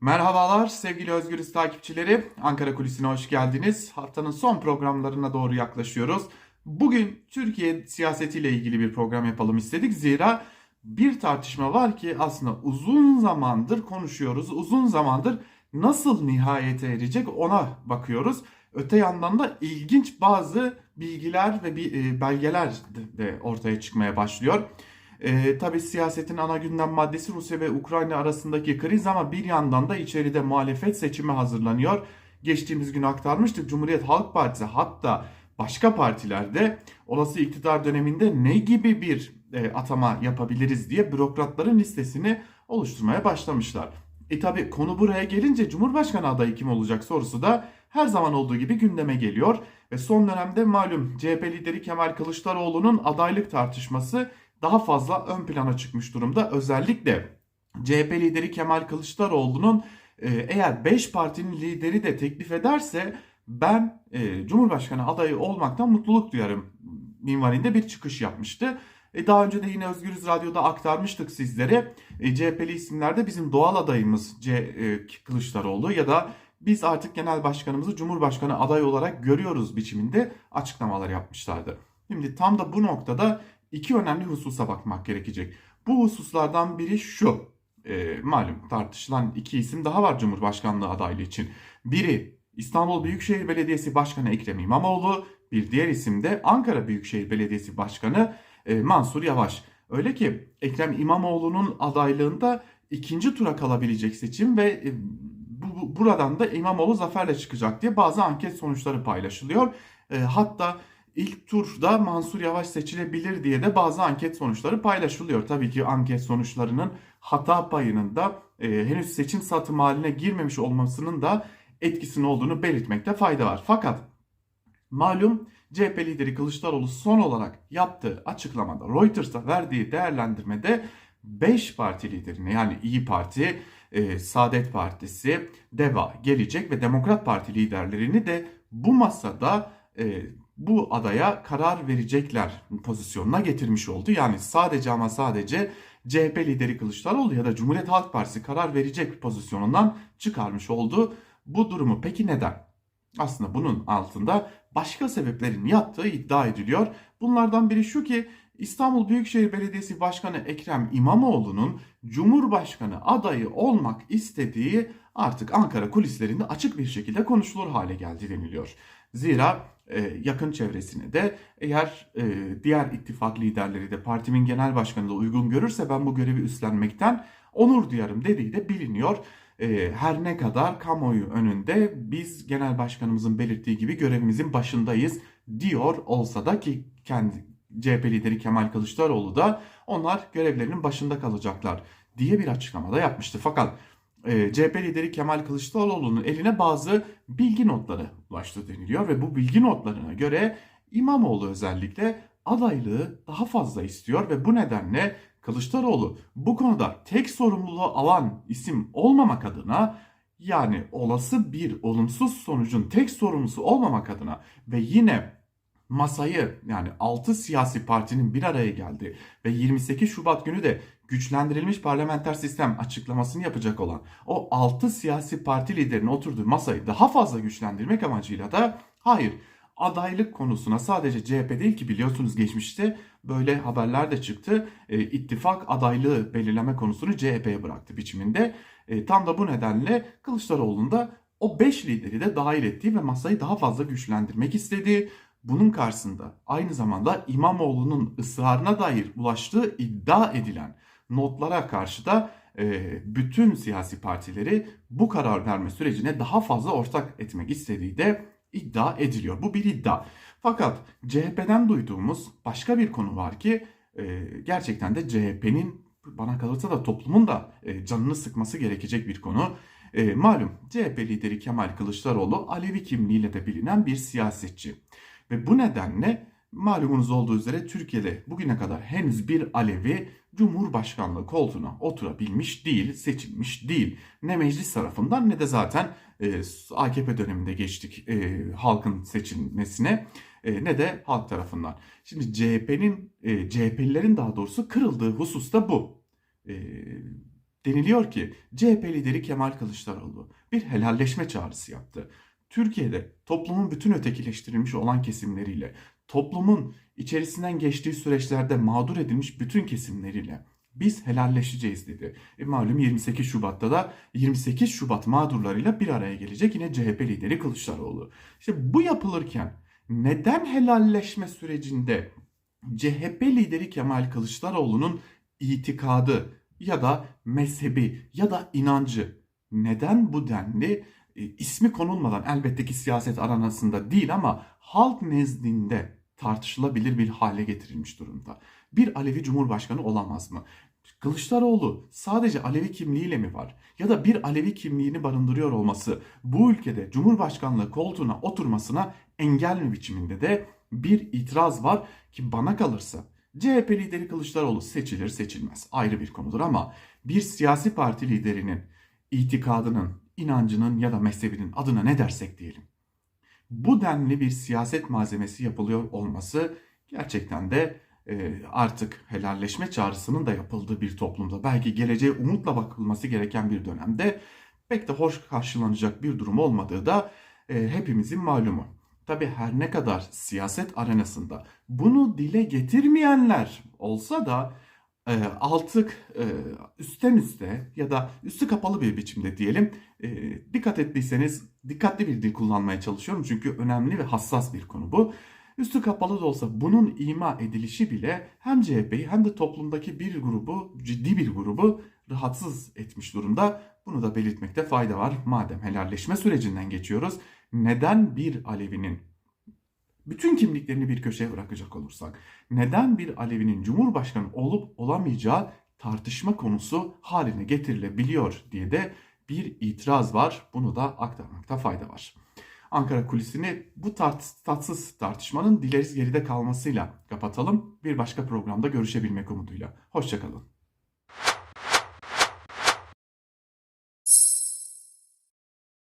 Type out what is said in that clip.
Merhabalar sevgili Özgürüz takipçileri. Ankara Kulisi'ne hoş geldiniz. Haftanın son programlarına doğru yaklaşıyoruz. Bugün Türkiye siyasetiyle ilgili bir program yapalım istedik. Zira bir tartışma var ki aslında uzun zamandır konuşuyoruz. Uzun zamandır nasıl nihayete erecek ona bakıyoruz. Öte yandan da ilginç bazı bilgiler ve bir e, belgeler de- de ortaya çıkmaya başlıyor. E, tabii siyasetin ana gündem maddesi Rusya ve Ukrayna arasındaki kriz ama bir yandan da içeride muhalefet seçimi hazırlanıyor. Geçtiğimiz gün aktarmıştık Cumhuriyet Halk Partisi hatta başka partilerde olası iktidar döneminde ne gibi bir e, atama yapabiliriz diye bürokratların listesini oluşturmaya başlamışlar. E tabi konu buraya gelince Cumhurbaşkanı adayı kim olacak sorusu da her zaman olduğu gibi gündeme geliyor. Ve son dönemde malum CHP lideri Kemal Kılıçdaroğlu'nun adaylık tartışması daha fazla ön plana çıkmış durumda. Özellikle CHP lideri Kemal Kılıçdaroğlu'nun e, eğer 5 partinin lideri de teklif ederse ben e, Cumhurbaşkanı adayı olmaktan mutluluk duyarım minvalinde bir çıkış yapmıştı. E, daha önce de yine Özgürüz Radyo'da aktarmıştık sizlere. E, CHP'li isimlerde bizim doğal adayımız C, e, Kılıçdaroğlu ya da biz artık genel başkanımızı Cumhurbaşkanı adayı olarak görüyoruz biçiminde açıklamalar yapmışlardı. Şimdi tam da bu noktada iki önemli hususa bakmak gerekecek. Bu hususlardan biri şu. E, malum tartışılan iki isim daha var Cumhurbaşkanlığı adaylığı için. Biri İstanbul Büyükşehir Belediyesi Başkanı Ekrem İmamoğlu, bir diğer isim de Ankara Büyükşehir Belediyesi Başkanı e, Mansur Yavaş. Öyle ki Ekrem İmamoğlu'nun adaylığında ikinci tura kalabilecek seçim ve e, bu, bu- buradan da İmamoğlu zaferle çıkacak diye bazı anket sonuçları paylaşılıyor. E, hatta ilk turda Mansur Yavaş seçilebilir diye de bazı anket sonuçları paylaşılıyor. Tabii ki anket sonuçlarının hata payının da e, henüz seçim satım haline girmemiş olmasının da etkisinin olduğunu belirtmekte fayda var. Fakat malum CHP lideri Kılıçdaroğlu son olarak yaptığı açıklamada Reuters'a verdiği değerlendirmede 5 parti liderine yani İyi Parti, e, Saadet Partisi, DEVA, Gelecek ve Demokrat Parti liderlerini de bu masada e, bu adaya karar verecekler pozisyonuna getirmiş oldu. Yani sadece ama sadece CHP lideri Kılıçdaroğlu ya da Cumhuriyet Halk Partisi karar verecek pozisyonundan çıkarmış oldu. Bu durumu peki neden? Aslında bunun altında başka sebeplerin yattığı iddia ediliyor. Bunlardan biri şu ki İstanbul Büyükşehir Belediyesi Başkanı Ekrem İmamoğlu'nun Cumhurbaşkanı adayı olmak istediği artık Ankara kulislerinde açık bir şekilde konuşulur hale geldi deniliyor. Zira e, yakın çevresine de eğer e, diğer ittifak liderleri de partimin genel başkanı da uygun görürse ben bu görevi üstlenmekten onur duyarım dediği de biliniyor. E, her ne kadar kamuoyu önünde biz genel başkanımızın belirttiği gibi görevimizin başındayız diyor olsa da ki kendi CHP lideri Kemal Kılıçdaroğlu da onlar görevlerinin başında kalacaklar diye bir açıklamada yapmıştı. Fakat e, CHP lideri Kemal Kılıçdaroğlu'nun eline bazı bilgi notları ulaştı deniliyor ve bu bilgi notlarına göre İmamoğlu özellikle adaylığı daha fazla istiyor ve bu nedenle Kılıçdaroğlu bu konuda tek sorumluluğu alan isim olmamak adına yani olası bir olumsuz sonucun tek sorumlusu olmamak adına ve yine masayı yani 6 siyasi partinin bir araya geldi ve 28 Şubat günü de güçlendirilmiş parlamenter sistem açıklamasını yapacak olan o 6 siyasi parti liderinin oturduğu masayı daha fazla güçlendirmek amacıyla da hayır adaylık konusuna sadece CHP değil ki biliyorsunuz geçmişte böyle haberler de çıktı. E, ittifak adaylığı belirleme konusunu CHP'ye bıraktı biçiminde. E, tam da bu nedenle Kılıçdaroğlu'nun da o 5 lideri de dahil ettiği ve masayı daha fazla güçlendirmek istediği bunun karşısında aynı zamanda İmamoğlu'nun ısrarına dair ulaştığı iddia edilen notlara karşı da e, bütün siyasi partileri bu karar verme sürecine daha fazla ortak etmek istediği de iddia ediliyor. Bu bir iddia. Fakat CHP'den duyduğumuz başka bir konu var ki e, gerçekten de CHP'nin bana kalırsa da toplumun da e, canını sıkması gerekecek bir konu. Malum CHP lideri Kemal Kılıçdaroğlu Alevi kimliğiyle de bilinen bir siyasetçi. Ve bu nedenle malumunuz olduğu üzere Türkiye'de bugüne kadar henüz bir Alevi Cumhurbaşkanlığı koltuğuna oturabilmiş değil, seçilmiş değil. Ne meclis tarafından ne de zaten e, AKP döneminde geçtik e, halkın seçilmesine e, ne de halk tarafından. Şimdi CHP'nin, e, CHP'lilerin daha doğrusu kırıldığı husus da bu. E, Deniliyor ki CHP lideri Kemal Kılıçdaroğlu bir helalleşme çağrısı yaptı. Türkiye'de toplumun bütün ötekileştirilmiş olan kesimleriyle, toplumun içerisinden geçtiği süreçlerde mağdur edilmiş bütün kesimleriyle biz helalleşeceğiz dedi. E malum 28 Şubat'ta da 28 Şubat mağdurlarıyla bir araya gelecek yine CHP lideri Kılıçdaroğlu. İşte bu yapılırken neden helalleşme sürecinde CHP lideri Kemal Kılıçdaroğlu'nun itikadı ya da mezhebi ya da inancı neden bu denli e, ismi konulmadan elbette ki siyaset aranasında değil ama halk nezdinde tartışılabilir bir hale getirilmiş durumda. Bir Alevi Cumhurbaşkanı olamaz mı? Kılıçdaroğlu sadece Alevi kimliğiyle mi var? Ya da bir Alevi kimliğini barındırıyor olması bu ülkede Cumhurbaşkanlığı koltuğuna oturmasına engel mi biçiminde de bir itiraz var ki bana kalırsa CHP lideri Kılıçdaroğlu seçilir seçilmez ayrı bir konudur ama bir siyasi parti liderinin itikadının, inancının ya da mezhebinin adına ne dersek diyelim. Bu denli bir siyaset malzemesi yapılıyor olması gerçekten de e, artık helalleşme çağrısının da yapıldığı bir toplumda belki geleceğe umutla bakılması gereken bir dönemde pek de hoş karşılanacak bir durum olmadığı da e, hepimizin malumu. Tabi her ne kadar siyaset arenasında bunu dile getirmeyenler olsa da e, altık e, üstten üste ya da üstü kapalı bir biçimde diyelim e, dikkat ettiyseniz dikkatli bir dil kullanmaya çalışıyorum çünkü önemli ve hassas bir konu bu. Üstü kapalı da olsa bunun ima edilişi bile hem CHP'yi hem de toplumdaki bir grubu, ciddi bir grubu rahatsız etmiş durumda. Bunu da belirtmekte fayda var. Madem helalleşme sürecinden geçiyoruz, neden bir Alevi'nin bütün kimliklerini bir köşeye bırakacak olursak, neden bir Alevi'nin Cumhurbaşkanı olup olamayacağı tartışma konusu haline getirilebiliyor diye de bir itiraz var. Bunu da aktarmakta fayda var. Ankara kulisini bu tatsız tartışmanın dileriz geride kalmasıyla kapatalım. Bir başka programda görüşebilmek umuduyla. Hoşçakalın.